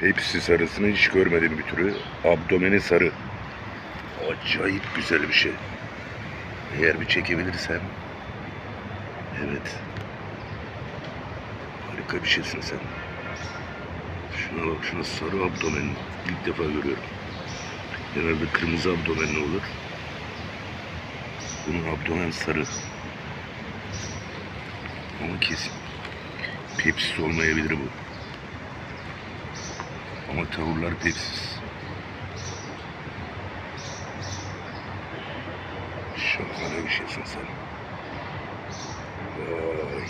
Pepsi sarısını hiç görmedim bir türü. Abdomeni sarı. Acayip güzel bir şey. Eğer bir çekebilirsem. Evet. Harika bir şeysin sen. Şuna bak şuna sarı abdomen. İlk defa görüyorum. Genelde kırmızı abdomenli olur. Bunun abdomen sarı. Ama kesin. Pepsis olmayabilir bu. Ama tavırlar pepsiz. Şahane bir şeysin sen. Vay.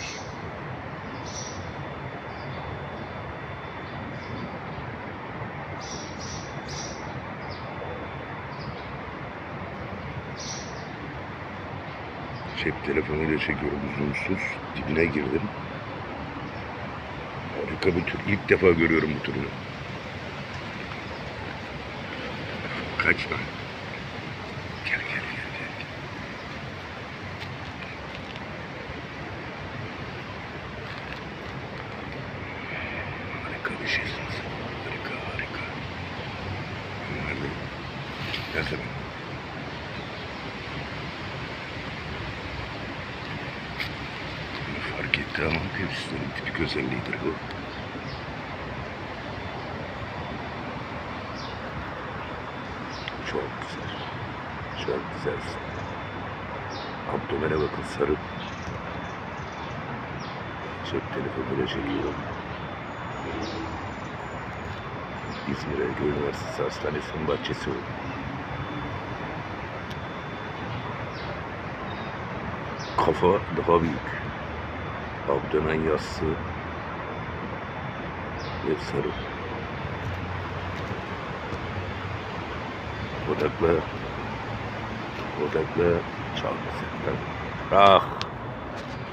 Cep telefonuyla çekiyorum zoomsuz. Dibine girdim. Harika bir tür. İlk defa görüyorum bu türünü. Kaçma. Gel gel gel gel. Harika bir şeysin sen. Harika harika. Nerede? Nerede ben? Fark etti ama hepsinin tipik özelliğidir bu. Çok güzel. Çok güzelsin. Abdomene bakın sarı. Cep telefonuyla çekiyorum. İzmir Ege Üniversitesi Hastanesi'nin bahçesi o. Kafa daha büyük. Abdomen yassı. Ve sarı. Odakla. Odakla. Çok güzel. Ah.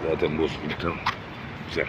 Zaten bozuldu tamam. Güzel.